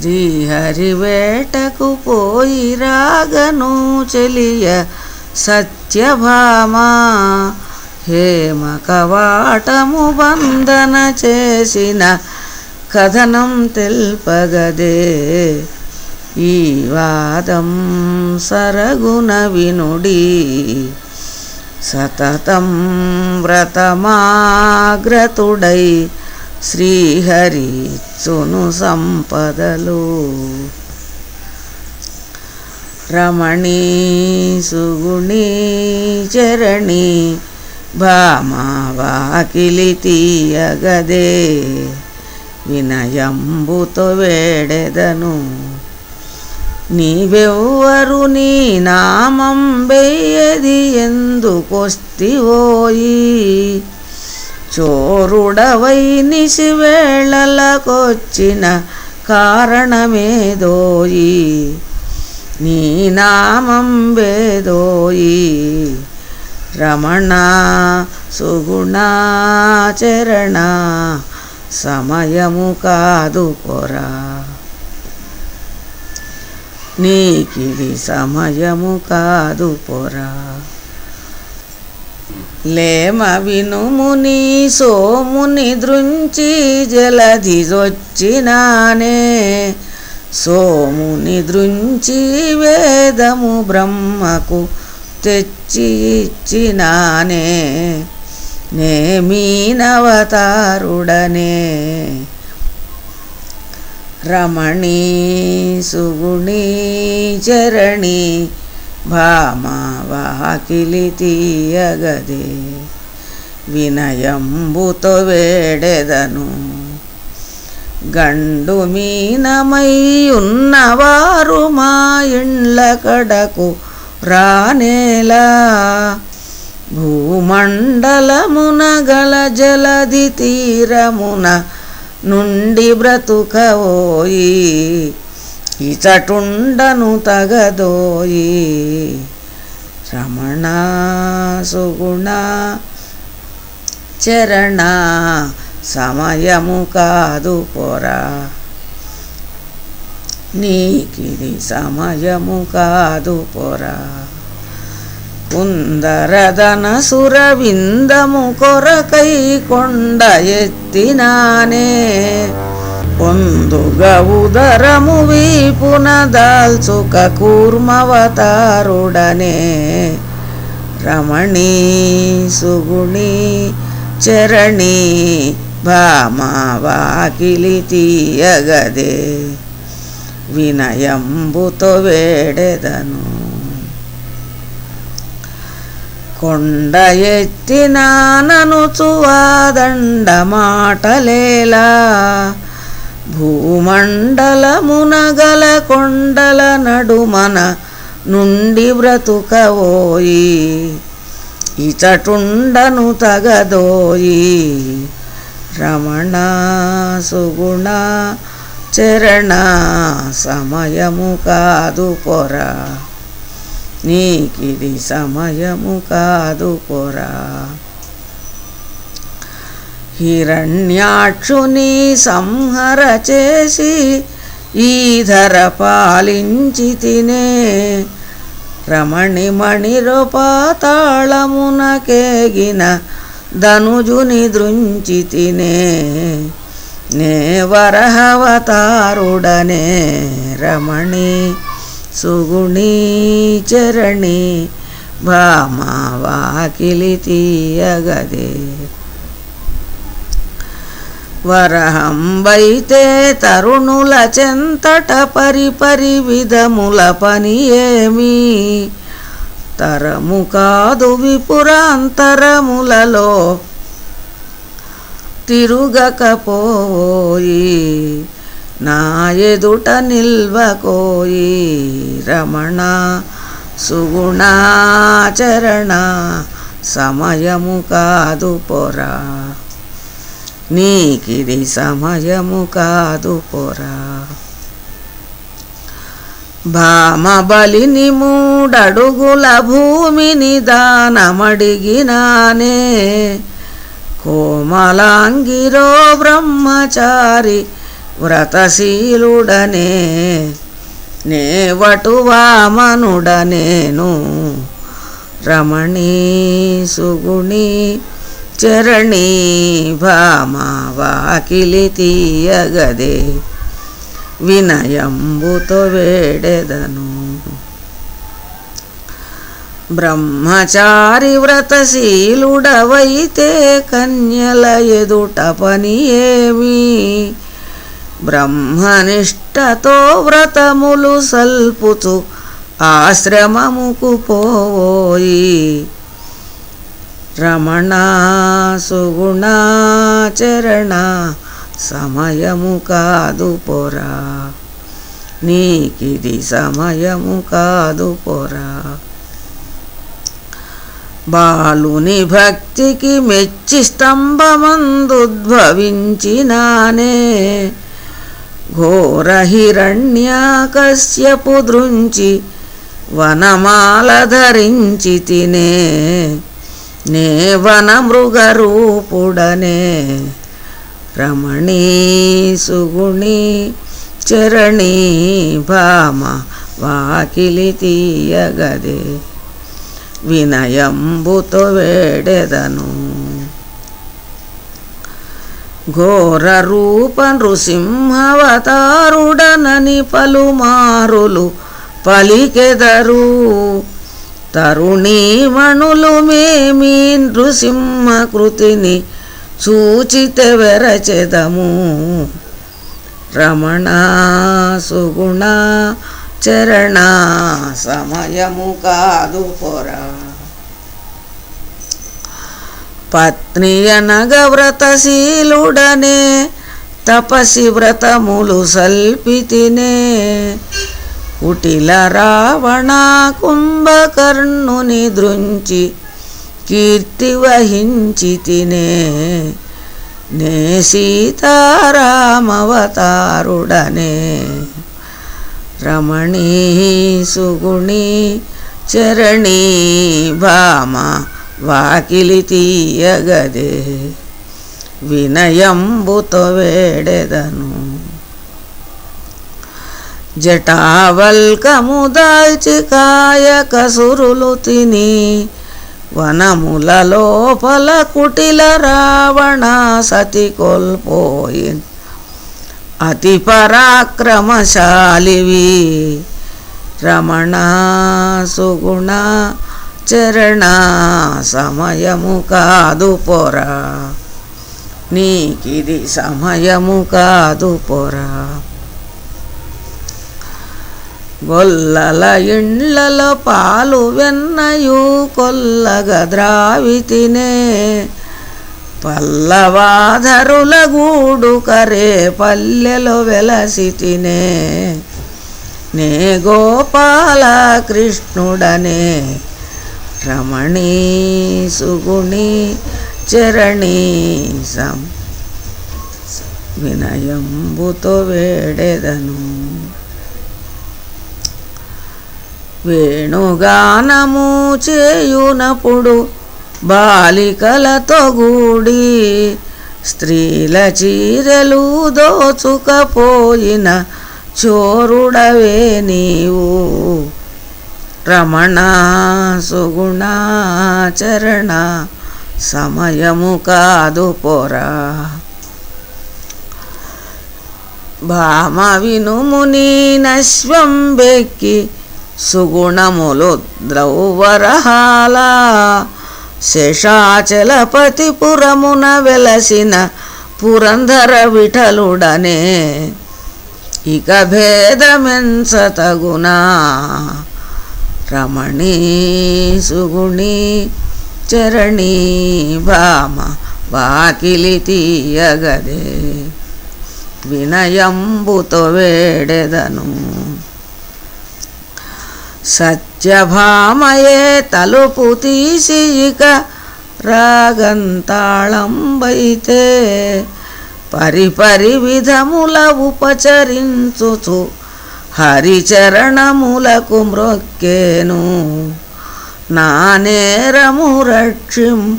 శ్రీహరి వేటకు పోయి రాగను చెలియ సత్యభామా. హేమ కవాటము బంధన చేసిన కథనం తెల్పగదే. ఈ వాదం సరగున వినుడి సతతం వ్రతమాగ్రతుడై శ్రీహరి చును సంపదలు. రమణీ సుగుణీ చరణి భామావాకిలి తీయగదే. వినయంబుతో వేడెదను. నీవెవ్వరు నీ నామం బెయ్యది ఎందుకొస్తివోయి? చోరుడవై నిశివేళలకొచ్చిన కారణమేదోయి? నీ నామం వేదోయి? రమణ సుగుణాచరణ సమయము కాదు కొరా నీకిది సమయము కాదు పొరా. లేమ వినుముని సోముని దృంచి జలధిజొచ్చినానే సోముని దృంచి వేదము బ్రహ్మకు తెచ్చి ఇచ్చినానే. నేమీనవతారుడనే రమణీ సుగుణీ చరణి భామావాకిలి తీయగదే వినయంబుతో వేడెదను గండు మీనమయ్యున్నవారు మా ఇండ్ల కడకు రానేలా భూమండలమున గల జలది తీరమున నుండి బ్రతుకవోయి ఇచటుండను తగదోయి. రమణ సుగుణ చరణ సమయము కాదు పొరా. నీకిది సమయము కాదు పొరా. కుందరదన సురవిందము కొరకై కొండ ఎత్తినానే. పొందుగా ఉదరము వీపున దాల్చుక కూర్మవతారుడనే రమణీ సుగుణి చరణి భామావాకిలి తీయగదే. వినయంబుతో వేడెదను. కొండ ఎత్తినానను చువాదండ మాటలేలా భూమండలమునగల కొండల నడుమన నుండి బ్రతుకవోయి ఇచటుండను తగదోయి. రమణ సుగుణ చరణ సమయము కాదు పొరా నీకిది సమయము కాదు పొరా. హిరణ్యాక్షుని సంహర చేసి ఈ ధర పాలించి తినే రమణిమణిరో పాతాళమునకేగిన ధనుజుని దృంచి తినే నే వరహవతారుడనే రమణి సుగుణీ చరణి భామావాకిలి తీయగదే. వరహంబైతే తరుణుల చెంతట పరిపరి విధముల పని ఏమి? తరము కాదు విపురాంతరములలో తిరుగకపోయి నా ఎదుట నిల్వకోయి రమణ సుగుణాచరణ సమయము కాదు పొరా. నీకిది సమయము కాదు పొరా. భామ బలిని మూడడుగుల భూమిని దానమడిగినానే. కోమలాంగిరో బ్రహ్మచారి వ్రతశీలుడనే. నే వటు వామనుడనేను రమణీ సుగుణి చరణీ భామ వాకిలి తీయగదే వినయంబుతో వేడెదను బ్రహ్మచారి వ్రతశీలుడవైతే కన్యల ఎదుట పని ఏమి బ్రహ్మనిష్టతో వ్రతములు సల్పుచు ఆశ్రమముకు పోయి రమణా సుగుణాచరణ సమయము కాదు పొరా. నీకిది సమయము కాదు పొరా. బాలుని భక్తికి మెచ్చి స్తంభమందుద్భవించినానే. ఘోర హిరణ్యాకశ్యపు దృంచి వనమాల ధరించి తినే. నే వన మృగరూపుడనే రమణీ సుగుణి చరణీ భామ వాకిలి తీయగదే. వినయంబుతో వేడెదను. ఘోర రూప నృసింహవతారుడనని పలుమారులు పలికెదరు. తరుణీమణులు మేమీ నృసింహకృతిని సూచితెవెరచెదము రమణ సుగుణ చరణ సమయము కాదు పొర. పత్ని అనగ వ్రతశీలుడనే తపసి వ్రతములు సల్పితినే కుటిల రావణ కుంభకర్ణుని దృంచి కీర్తి వహించి తినే నే సీతారామవతారుడనే రమణీ సుగుణి చరణీ భామ వాకిలి తీయగదే వినయంబుతో వేడెదను జటావల్కము దాల్చి కాయ కసురులు తిని వనముల లోపల కుటిల రావణ సతి కోల్పోయి అతి పరాక్రమశాలివి రమణ సుగుణ చరణ సమయము కాదు పొరా. నీకిది సమయము కాదు పొరా. గొల్లల ఇండ్లలో పాలు వెన్నయు కొల్లగ ద్రావితినే పల్లవాధరుల గూడు కరే పల్లెలో వెలసి తినే. నే గోపాల కృష్ణుడనే రమణీ సుగుణి చరణీ సం వినయంబుతో వేడెదను. వేణుగానము చేయునప్పుడు బాలికలతో గూడి స్త్రీల చీరలు దోచుకపోయిన చోరుడవే నీవు. రమణ సుగుణాచరణ సమయము కాదు పోరా. భామ వినుముని నశ్వం బెక్కి సుగుణములు ద్రౌవరహాల శేషాచలపతిపురమున వెలసిన పురంధర విఠలుడనే. ఇక భేదమెంచతగునా రమణీ సుగుణి చరణీ భామ వాకిలి తీయగదే. వినయంబుతో వేడెదను. సత్యభామయే తలుపు తీసి ఇక రాగంతాళంబైతే పరిపరి విధముల ఉపచరించుచు హరిచరణములకు మ్రొక్కేను. నా నేరము రక్షింపుమనెను